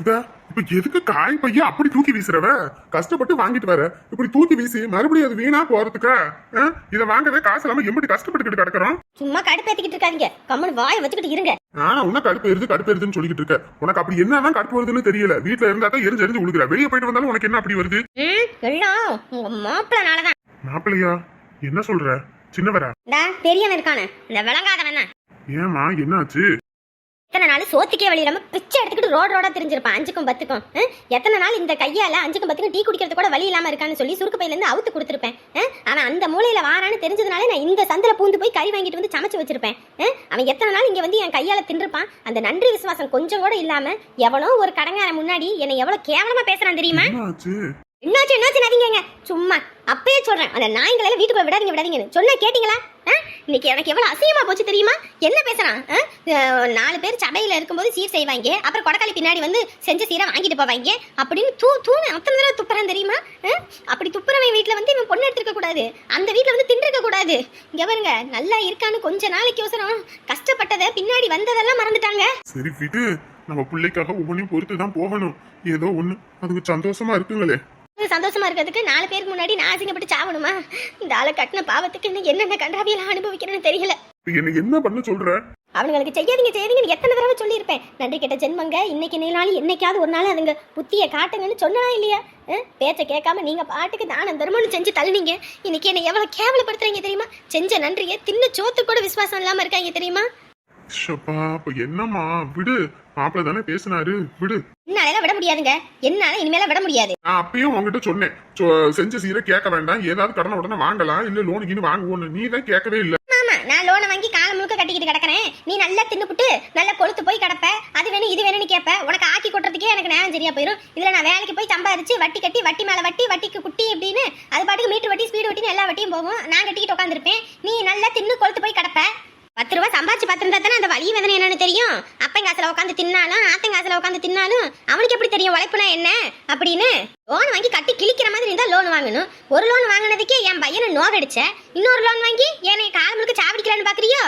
இந்த இப்ப எதுக்கு காய் பைய அப்படி தூக்கி வீசுறவ? கஷ்டப்பட்டு வாங்கிட்டு வர. இப்படி தூக்கி வீசி மறுபடியும் அது வீணா போறதுக்கா? இத வாங்கவே காசு இல்லாம எம்பிட்டு கஷ்டப்பட்டுக்கிட்டு கிடக்குறோம். சும்மா கடுப்பேத்திக்கிட்டு இருக்காதீங்க. கம்முன்னு வாயை வச்சுக்கிட்டு இருங்க. ஆனா உன்ன கடுப்பு எருது கடுப்பு எருதுன்னு சொல்லிக்கிட்டு இருக்க உனக்கு அப்படி என்னதான் கடுப்பு வருதுன்னு தெரியல. வீட்டுல இருந்தா தான் எரிஞ்சு எரிஞ்சு உழுகுற. வெளியே போயிட்டு வந்தாலும் உனக்கு என்ன அப்படி வருது? எல்லாம் உங்க மாப்பிள்ளனாலதான். மாப்பிள்ளையா? என்ன சொல்ற? சின்னவரா? பெரியவன் இருக்கானே. இந்த விளங்காதவன் ஏமா என்னாச்சு? நாள் சோத்துக்கே வழி இல்லாம பிச்சை எடுத்துக்கிட்டு ரோட் ரோடா தெரிஞ்சிருப்பான். அஞ்சுக்கும் பத்துக்கும்? எத்தனை நாள் இந்த கையால அஞ்சுக்கும் பத்துக்கும் டீ குடிக்கிறது கூட வழி இல்லாம இருக்கான்னு சொல்லி சுருக்கு பையில இருந்து அவுத்து கொடுத்துருப்பேன்? அவன் அந்த மூலையில வாரான்னு தெரிஞ்சதுனால நான் இந்த சந்தில பூந்து போய் கறி வாங்கிட்டு வந்து சமைச்சு வச்சிருப்பேன்? அவன் எத்தனை நாள் இங்க வந்து என் கையால தின்றுப்பான். அந்த நன்றி விசுவாசம் கொஞ்சம் கூட இல்லாம எவனோ ஒரு கடங்காரன் முன்னாடி என்னை எவ்வளவு கேவலமா பேசுறான் தெரியுமா? என்னாச்சு? என்னாச்சு நதிங்க சும்மா. அப்பயே சொல்றேன். அந்த நாய்களை எல்லாம் வீட்டுக்குள்ள விடாதீங்க விடாதீங்கன்னு. சொன்ன கேட்டீங்களா? ஆ? இன்னைக்கு எனக்கு எவ்வளவு அசிங்கமா போச்சு தெரியுமா? என்ன பேசுறான்? நாலு பேர் சபையில இருக்கும்போது சீர் செய்வாங்க. அப்புறம் கொடக்காளி பின்னாடி வந்து செஞ்ச சீரை வாங்கிட்டு போவாங்க. அப்படின்னு தூ தூணு அத்தனை தடவை துப்புறான் தெரியுமா? ஆ? அப்படி துப்புறவன் வீட்டுல வந்து இவன் பொண்ணு எடுத்துருக்கக்கூடாது அந்த வீட்டுல வந்து தின்றுக்க கூடாது. இங்க பாருங்க நல்லா இருக்கான்னு கொஞ்ச நாளைக்கு அவசரம். கஷ்டப்பட்டதை பின்னாடி வந்ததெல்லாம் மறந்துட்டாங்க. சரி விடு. நம்ம பிள்ளைக்காக ஒவ்வொன்றையும் பொறுத்து தான் போகணும். ஏதோ ஒன்று அதுக்கு சந்தோஷமா இருக்குங்களே. சந்தோஷமா இருக்கிறதுக்கு நாலு பேருக்கு முன்னாடி நான் அசிங்கப்பட்டு சாவணுமா? இந்த ஆளை கட்டின பாவத்துக்கு இன்னும் என்னென்ன கண்டாவியெல்லாம் அனுபவிக்கிறேன்னு தெரியல. இப்ப என்ன என்ன பண்ண சொல்ற? அவனுங்களுக்கு செய்யாதீங்க செய்யாதீங்கன்னு எத்தனை தடவை சொல்லியிருப்பேன். நன்றி கெட்ட ஜென்மங்க இன்னைக்கு நாள் என்னைக்காவது ஒரு நாள் அதுங்க புத்தியை காட்டுங்கன்னு சொன்னா இல்லையா? பேச்சை கேட்காம நீங்க பாட்டுக்கு தானம் தர்மம்னு செஞ்சு தள்ளுனீங்க. இன்னைக்கு என்னை எவ்வளவு கேவலப்படுத்துறீங்க தெரியுமா? செஞ்ச நன்றியை தின்னு சோத்து கூட விசுவாசம் இல்லாம இருக்காங்க தெரியுமா? என்னம்மா? விடு. மாப்பிள்ள தானே பேசினாரு? விடு. என்னால விட முடியாதுங்க. என்னால இனிமேல விட முடியாது. நான் அப்பயும் உங்ககிட்ட சொன்னேன். செஞ்ச சீரை கேட்க வேண்டாம். ஏதாவது கடனை உடனே வாங்கலாம். இல்ல லோனுக்கு வாங்குவோன்னு. நீ தான் கேட்கவே இல்ல. ஆமா நான் லோனை வாங்கி காலம் முழுக்க கட்டிக்கிட்டு கிடக்குறேன். நீ நல்லா தின்னுப்புட்டு நல்லா கொளுத்து போய் கிடப்ப. அது வேணும் இது வேணும்னு கேட்ப உனக்கு ஆக்கி கொட்டுறதுக்கே எனக்கு நேரம் சரியா போயிடும் இதுல நான் வேலைக்கு போய் சம்பாரிச்சு வட்டி கட்டி வட்டி மேல வட்டி வட்டிக்கு குட்டி அப்படின்னு அது பாட்டுக்கு மீட்டர் வட்டி ஸ்பீடு வட்டின்னு எல்லா வட்டியும் போகும். நான் கட்டிக்கிட்டு உட்காந்துருப்பேன் நீ நல்லா தின்னு கொளுத்து போய் கிடப்ப. பத்து ரூபா சம்பாதிச்சு பார்த்துருந்தா தானே அந்த வலி வேதனை என்னன்னு தெரியும்? அப்பன் காசுல உட்காந்து தின்னாலும் ஆத்தன் காசுல உட்காந்து தின்னாலும் அவனுக்கு எப்படி தெரியும் உழைப்புனா என்ன அப்படின்னு? லோன் வாங்கி கட்டி கிழிக்கிற மாதிரி இருந்தா லோன் வாங்கணும். ஒரு லோன் வாங்கினதுக்கே என் பையனை நோகடிச்ச. இன்னொரு லோன் வாங்கி என்னை கால் முழுக்க சாவடிக்கலான்னு பாக்குறியோ?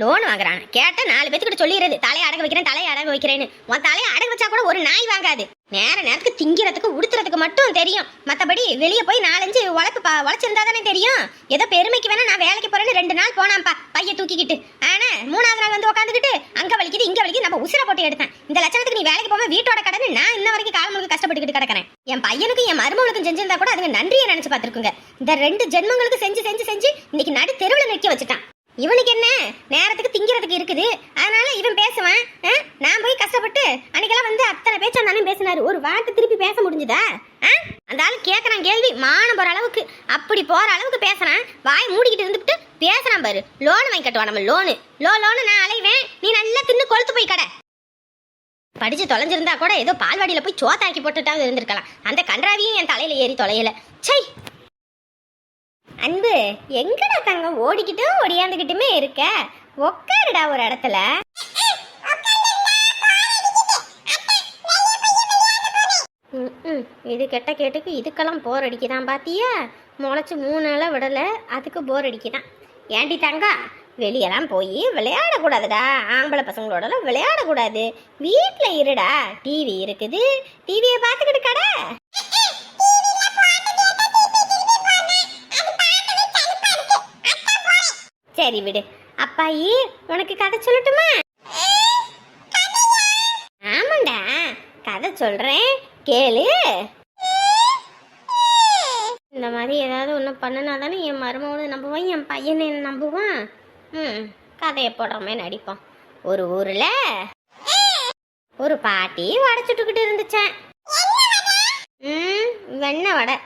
லோன் வாங்குறான். கேட்ட நாலு பேத்துக்கிட்ட சொல்லிடுறது. தலையை அடக வைக்கிறேன் தலையை அடக வைக்கிறேன்னு. உன் தலையை அடக வச்சா கூட ஒரு நாய் வாங்காது. நேர நேரத்துக்கு திங்கிறதுக்கு உடுத்துறதுக்கு மட்டும் தெரியும். மத்தபடி வெளியே போய் நாலஞ்சு உழைப்பு உழைச்சிருந்தா தானே தெரியும். ஏதோ பெருமைக்கு வேணா நான் வேலைக்கு போறேன்னு ரெண்டு நாள் போனான்ப்பா பைய தூக்கிக்கிட்டு. ஆனா மூணாவது நாள் வந்து உட்காந்துக்கிட்டு அங்க வலிக்குது இங்க வலிக்குது நம்ம உசுர போட்டு எடுத்தேன். இந்த லட்சணத்துக்கு நீ வேலைக்கு போக வீட்டோட கடன் நான் இன்ன வரைக்கும் காலம் முழுக்க கஷ்டப்பட்டுக்கிட்டு கிடக்கிறேன். என் பையனுக்கும் என் மருமகளுக்கும் செஞ்சிருந்தா கூட அதுங்க நன்றியை நினைச்சு பார்த்துருக்குங்க. இந்த ரெண்டு ஜென்மங்களுக்கு செஞ்சு செஞ்சு செஞ்சு இன்னைக்கு நடு தெருவில் நிற்க வச்சுட்டான். இவனுக்கு என்ன? நேரத்துக்கு திங்கிறதுக்கு இருக்குது. அதனால இவன் பேசுவான். ஆ? நான் போய் கஷ்டப்பட்டு அன்னைக்கெல்லாம் வந்து அத்தனை பேச்சு அந்த அண்ணன் பேசினாரு. ஒரு வார்த்தை திருப்பி பேச முடிஞ்சுதா? ஆ? அந்த ஆளு கேட்கறான் கேள்வி மானம் போற அளவுக்கு. அப்படி போற அளவுக்கு பேசுறான். வாய் மூடிக்கிட்டு இருந்துட்டு பேசுறான் பாரு. லோன் வாங்கி கட்டுவான் நம்ம லோனு. லோ லோனு நான் அலைவேன். நீ நல்லா தின்னு கொளுத்து போய் கடை. படிச்சு தொலைஞ்சிருந்தா கூட ஏதோ பால்வாடியில போய் சோத்தாக்கி போட்டுட்டாவது இருந்திருக்கலாம். அந்த கன்றாவியும் என் தலையில ஏறி தொலையல. சை அன்பு எங்கடா தங்கம் ஓடிக்கிட்டும் ஒடியாந்துக்கிட்டுமே இருக்க? உக்காருடா ஒரு இடத்துல. ம், ம். இது கெட்ட கேட்டுக்கு இதுக்கெல்லாம் போர் அடிக்குதான் பாத்தியா? முளைச்சு மூணு நாளாக விடலை அதுக்கு போர் அடிக்குதான். ஏண்டி தங்கா வெளியெல்லாம் போய் விளையாடக்கூடாதுடா. ஆம்பளை பசங்களோடலாம் விளையாடக்கூடாது. வீட்டில் இருடா. டிவி இருக்குது. டிவியை பார்த்துக்கிட்டு கடை. சரி விடு. அப்பாயி உனக்கு கதை சொல்லட்டுமா? ஆமாண்டா. கதை சொல்றேன். கேளு. இந்த மாதிரி ஏதாவது ஒன்று பண்ணுனா தானே என் மருமகனை நம்புவான் என் பையனை என்ன நம்புவான். ம் கதையை போடுறமே நடிப்போம். ஒரு ஊரில் ஒரு பாட்டி வடை சுட்டுக்கிட்டு இருந்துச்சேன் ம் வெண்ணெய் வடை.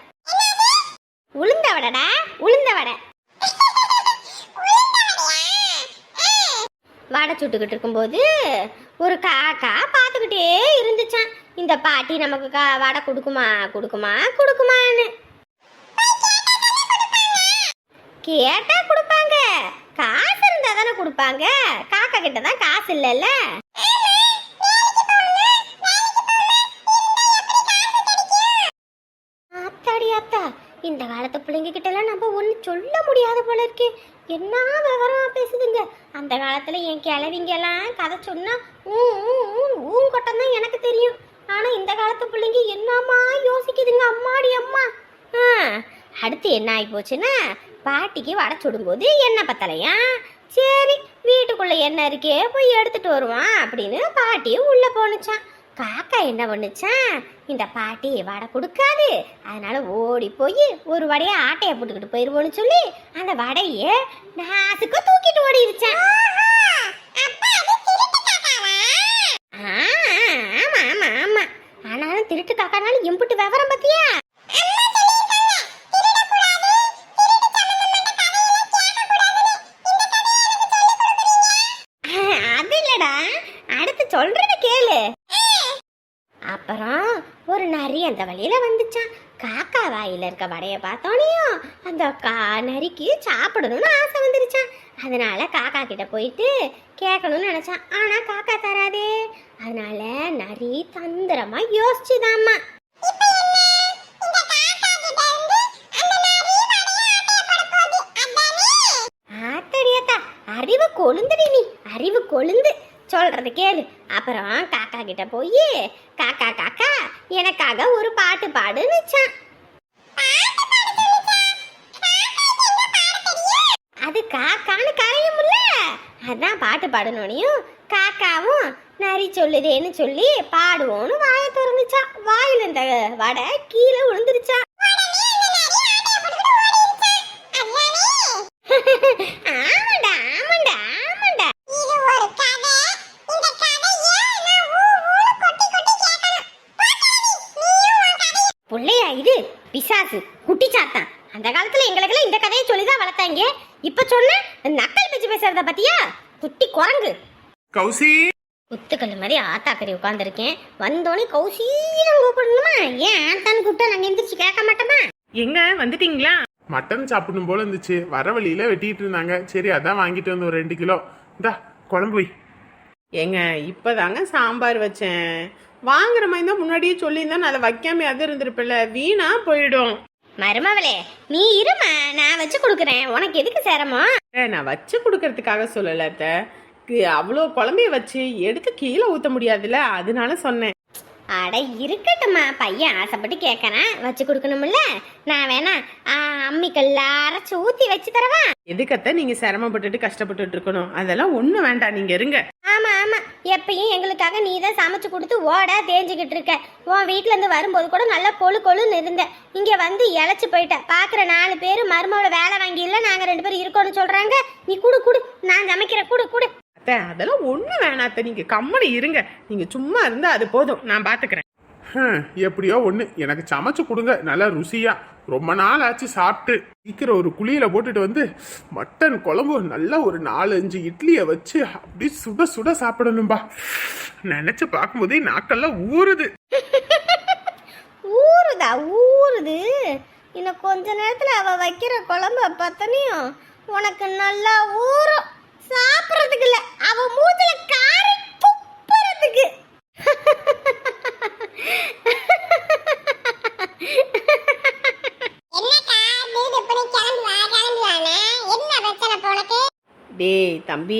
உளுந்த வடைடா உளுந்த வடை. வடை சுட்டுக்கிட்டு இருக்கும்போது ஒரு காக்கா பார்த்துக்கிட்டே இருந்துச்சான் இந்த பாட்டி நமக்கு கா வடை கொடுக்குமா கொடுக்குமா கொடுக்குமான்னு. கேட்டால் கொடுப்பாங்க. காசு இருந்தால் தானே கொடுப்பாங்க. காக்கா கிட்ட தான் காசு இல்லைல்ல. காலத்து நம்ம ஒன்றும் சொல்ல முடியாத போல இருக்கு. என்ன விவரமாக பேசுதுங்க? அந்த காலத்தில் என் கிளவிங்கெல்லாம் கதை சொன்னால் ஊ ஊ, கொட்டம் தான் எனக்கு தெரியும். ஆனால் இந்த காலத்து பிள்ளைங்க என்னம்மா யோசிக்குதுங்க? அம்மாடி அம்மா. ஆ, அடுத்து என்ன ஆகி போச்சுன்னா பாட்டிக்கு வடை சுடும்போது எண்ணெய் பத்தலையா? சரி வீட்டுக்குள்ளே என்ன இருக்கே போய் எடுத்துகிட்டு வருவான் அப்படின்னு பாட்டியும் உள்ளே போனுச்சான் காக்கா என்ன பண்ணுச்சா? இந்த பாட்டி வடை கொடுக்காது. அதனால ஓடி போய் ஒரு வடையை ஆட்டையை போட்டுக்கிட்டு போயிருவோன்னு சொல்லி அந்த வடையை நாசுக்கு தூக்கிட்டு ஓடிடுச்சான் ஆ, ஆமா ஆமா ஆமா ஆனாலும் திருட்டு காக்கானாலும் எம்புட்டு விவரம் பத்தியா அது இல்லடா அடுத்து சொல்றத கேளு அப்புறம் ஒரு நரி அந்த வழியில வந்துச்சான் காக்கா வாயில இருக்க வடைய பார்த்தோனையும் அந்த கா நரிக்கு சாப்பிடணும்னு ஆசை வந்துருச்சான் அதனால காக்கா கிட்ட போயிட்டு கேட்கணும்னு நினைச்சான் ஆனா காக்கா தராதே. அதனால நரி தந்திரமா யோசிச்சுதாம்மா. அறிவு கொழுந்துடி நீ. அறிவு கொழுந்து. சொல்றது கேளு. அப்புறம் காக்கா கிட்ட போய் காக்கா காக்கா எனக்காக ஒரு பாட்டு பாடுன்னுச்சான் அது காக்கான்னு கரையும்ல? அதான் பாட்டு பாடணுனையும் காக்காவும் நரி சொல்லுதேன்னு சொல்லி பாடுவோன்னு வாயை திறந்துச்சா. வாயில இந்த வடை கீழே விழுந்துருச்சா. புள்ளையா இது? பிசாசு. குட்டி சாத்தான் அந்த காலத்துல எங்களுக்கெல்லாம் இந்த கதையை சொல்லிதான் வளர்த்தாங்க. இப்ப சொன்ன நக்கல் பேச்சு பேசுறத பத்தியா? குட்டி குரங்கு. கௌசி. குத்துக்கல் மாதிரி ஆத்தாக்கறி உட்காந்துருக்கேன் வந்தோடனே கௌசீரம் கூப்பிடணுமா? ஏன் ஆத்தான்னு கூப்பிட்டா நாங்க எந்திரிச்சு கேட்க மாட்டோமா? எங்க? வந்துட்டீங்களா? மட்டன் சாப்பிடணும் போல இருந்துச்சு. வர வழியில வெட்டிட்டு இருந்தாங்க. சரி அதான் வாங்கிட்டு வந்து ஒரு ரெண்டு கிலோ. இந்தா குழம்பு வை. ஏங்க இப்பதாங்க சாம்பார் வச்சேன். வாங்குற மாதிரி தான் முன்னாடியே சொல்லியிருந்தா நான் அதை வைக்காம அது இருந்திருப்பில்ல வீணா போயிடும். மருமவளே நீ இருமா? நான் வச்சு கொடுக்குறேன். உனக்கு எதுக்கு சிரமம்? நான் வச்சு கொடுக்கறதுக்காக சொல்லல அத்தை. அவ்வளோ குழம்பைய வச்சு எடுத்து கீழே ஊத்த முடியாதுல்ல? அதனால சொன்னேன். அட இருக்கட்டும்மா. பையன் ஆசைப்பட்டு கேட்கறேன் வச்சு கொடுக்கணும்ல. நான் வேணா அம்மிக்கல்ல அரைச்சு ஊத்தி வச்சு தரவா? எதுக்கத்த நீங்க சிரமப்பட்டுட்டு கஷ்டப்பட்டுட்டு இருக்கணும்? அதெல்லாம் ஒண்ணும் வேண்டாம். நீங்க இருங்க. ஆமா ஆமா. எப்பயும் எங்களுக்காக நீ தான் சமைச்சு கொடுத்து ஓட தேஞ்சுக்கிட்டு இருக்க. உன் வீட்ல இருந்து வரும்போது கூட நல்லா கொழு கொழுன்னு இருந்த. இங்க வந்து இழைச்சு போயிட்ட. பாக்குற நாலு பேர் மருமகளை வேலை வாங்கி இல்ல நாங்க ரெண்டு பேரும் இருக்கோம்னு சொல்றாங்க. நீ குடு குடு. நான் சமைக்கிறேன் குடு குடு. அத்தை அதெல்லாம் ஒண்ணும் வேணாம் அத்தை. நீங்க கம்மனி இருங்க. நீங்க சும்மா இருந்தா அது போதும். நான் பாத்துக்கிறேன். ஹம், எப்படியோ ஒண்ணு. எனக்கு சமைச்சு கொடுங்க. நல்லா ருசியா. ரொம்ப நாள் ஆச்சு சாப்பிட்டு. சீக்கிரம் ஒரு குழியில போட்டுட்டு வந்து மட்டன் குழம்பு நல்லா ஒரு நாலு அஞ்சு இட்லியை வச்சு அப்படி சுட சுட சாப்பிடணும்பா. நினைச்சு பார்க்கும்போதே நாக்கெல்லாம் ஊறுது. ஊறுதா? ஊறுது? இன்னும் கொஞ்ச நேரத்துல அவ வைக்கிற குழம்ப பார்த்தனையும் உனக்கு நல்லா ஊறும். சாப்பிட்றதுக்கு இல்ல அவ மூஞ்சில காரி துப்புறதுக்கு. டேய் தம்பி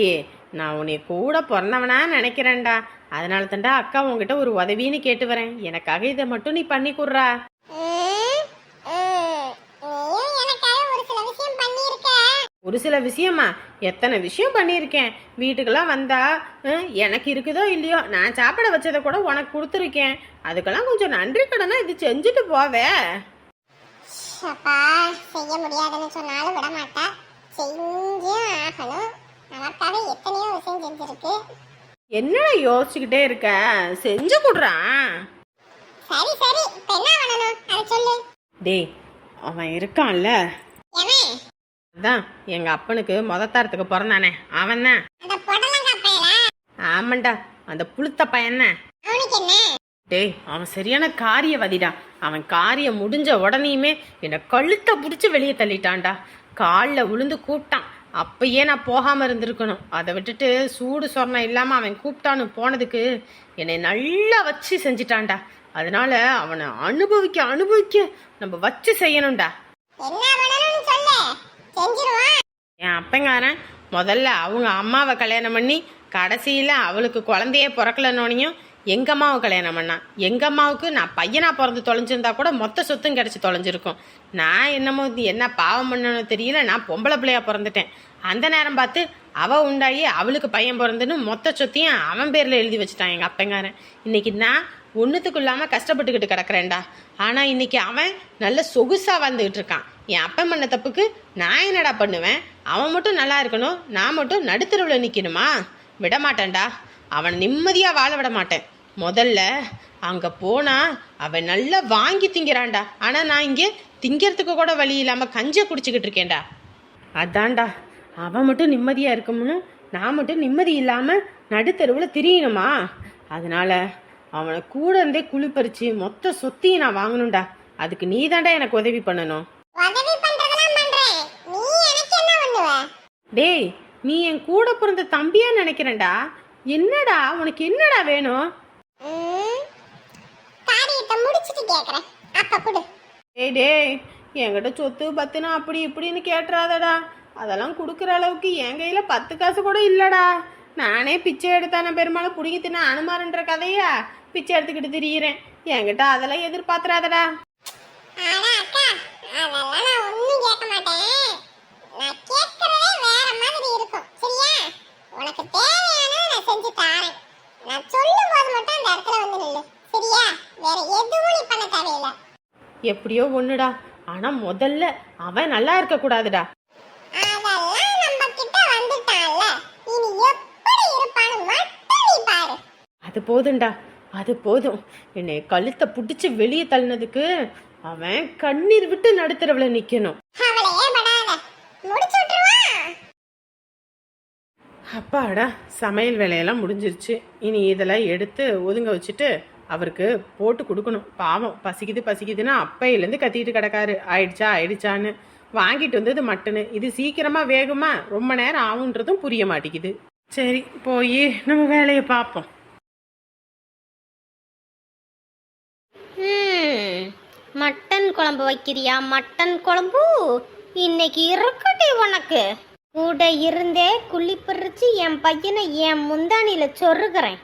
நான் உன்னை கூட பிறந்தவனா நினைக்கிறேன்டா. அதனால தான்டா அக்கா உன்கிட்ட ஒரு உதவின்னு கேட்டு வரேன். எனக்காக இதை மட்டும் நீ பண்ணி குடுறா. ஒரு சில விஷயமா? எத்தனை விஷயம் பண்ணியிருக்கேன்? வீட்டுக்கெல்லாம் வந்தா அஹ், எனக்கு இருக்குதோ இல்லையோ? நான் சாப்பிட வச்சதை கூட உனக்கு கொடுத்துருக்கேன். அதுக்கெல்லாம் கொஞ்சம் நன்றி கடனா இது செஞ்சுட்டு போவே. அப்பா செய்ய முடியாதுன்னு சொன்னாலும் விட மாட்டா. செஞ்சே ஆகணும். நமக்காக எத்தனையோ விஷயம் செஞ்சிருக்கு. என்னடா யோசிச்சுக்கிட்டே இருக்க? செஞ்சு குடுறான் சரி சரி. இப்ப என்ன பண்ணணும்? அதை சொல்லு. டேய் அவன் இருக்கான்ல. அதான் எங்க அப்பனுக்கு முத தரத்துக்கு பிறந்தானே. அவன் தான். ஆமாண்டா அந்த புளுத்த பையன் டேய் அவன் சரியான காரியவாதிடா. அவன் காரியம் முடிஞ்ச உடனேயுமே என்னை கழுத்தை பிடிச்சி வெளியே தள்ளிட்டான்டா. காலில் விழுந்து கூப்பிட்டான். அப்பயே நான் போகாம இருந்திருக்கணும். அதை விட்டுட்டு சூடு சொர்ணம் இல்லாம அவன் கூப்பிட்டான்னு போனதுக்கு என்னை நல்லா வச்சு செஞ்சிட்டான்டா. அதனால அவனை அனுபவிக்க அனுபவிக்க நம்ம வச்சு செய்யணும்டா. செஞ்சிருவான் என் அப்பங்காரன் முதல்ல அவங்க அம்மாவை கல்யாணம் பண்ணி கடைசியில் அவளுக்கு குழந்தையே பிறக்கலன்னோனையும் எங்கள் அம்மாவை கல்யாணம் பண்ணான் எங்கள் அம்மாவுக்கு நான் பையனாக பிறந்து தொலைஞ்சிருந்தா கூட மொத்த சொத்தும் கிடச்சி தொலைஞ்சிருக்கும். நான் என்னமோ இது என்ன பாவம் பண்ணணும் தெரியல நான் பொம்பளை பிள்ளையா பிறந்துட்டேன். அந்த நேரம் பார்த்து அவள் உண்டாகி அவளுக்கு பையன் பிறந்துன்னு மொத்த சொத்தையும் அவன் பேரில் எழுதி வச்சுட்டான் எங்கள் அப்பங்காரன். இன்னைக்கு நான் ஒன்றுத்துக்கு இல்லாமல் கஷ்டப்பட்டுக்கிட்டு கிடக்குறேன்டா. ஆனால் இன்னைக்கு அவன் நல்ல சொகுசாக வந்துகிட்டு இருக்கான். என் அப்பன் பண்ண தப்புக்கு நான் என்னடா பண்ணுவேன்? அவன் மட்டும் நல்லா இருக்கணும் நான் மட்டும் நடுத்தருவில் நிற்கணுமா விட மாட்டேன்டா அவன் நிம்மதியாக வாழ விட மாட்டேன். முதல்ல அங்கே போனால் அவன் நல்லா வாங்கி திங்கிறான்டா. ஆனால் நான் இங்கே திங்கிறதுக்கு கூட வழி இல்லாமல் கஞ்சை குடிச்சிக்கிட்டு இருக்கேன்டா. அதான்டா. அவன் மட்டும் நிம்மதியாக இருக்கணும்னு நான் மட்டும் நிம்மதி இல்லாமல் நடுத்தருவில் திரியணுமா? அதனால் அவனை கூட இருந்தே குளிப்பறிச்சு மொத்த சொத்தையும் நான் வாங்கணும்டா. அதுக்கு நீ எனக்கு உதவி பண்ணணும். டேய் நீ என் கூட பிறந்த தம்பியா நினைக்கிறேன்டா. என்னடா உனக்கு என்னடா வேணும்? டேய் டேய் என்கிட்ட சொத்து பத்துனா அப்படி இப்படின்னு கேட்டுறாதடா. அதெல்லாம் கொடுக்குற அளவுக்கு என் கையில் பத்து காசு கூட இல்லைடா. நானே பிச்சை எடுத்தான பெருமாளை பிடிங்கி தின்ன அனுமாருன்ற கதையா? பிச்சை எடுத்துக்கிட்டு திரியிறேன். என்கிட்ட அதெல்லாம் எதிர்பார்த்துறாதடா. ஆனா அக்கா அதெல்லாம் நான் ஒண்ணும் கேட்க மாட்டேன். நான் அது போதும்டா அது போதும். என்னை கழுத்தை பிடிச்சி வெளியே தள்ளினதுக்கு அவன் கண்ணீர் விட்டு நடுத்தரவில் விட்டுருவான் அப்பாடா சமையல் வேலையெல்லாம் முடிஞ்சிருச்சு. இனி இதெல்லாம் எடுத்து ஒதுங்க வச்சுட்டு அவருக்கு போட்டு கொடுக்கணும். பாவம் பசிக்குது பசிக்குதுன்னு அப்பையிலேருந்து கத்திட்டு கிடக்காரு. ஆயிடுச்சா ஆயிடுச்சான்னு. வாங்கிட்டு வந்தது மட்டனு. இது சீக்கிரமாக வேகுமா? ரொம்ப நேரம் ஆகுன்றதும் புரிய மாட்டேங்குது. சரி போய் நம்ம வேலையை பார்ப்போம். மட்டன் குழம்பு வைக்கிறியா மட்டன் குழம்பு? இன்னைக்கு இருக்கட்டி உனக்கு. கூட இருந்தே குழி பறிச்சு என் பையனை என் முந்தானியில சொருகிறேன்.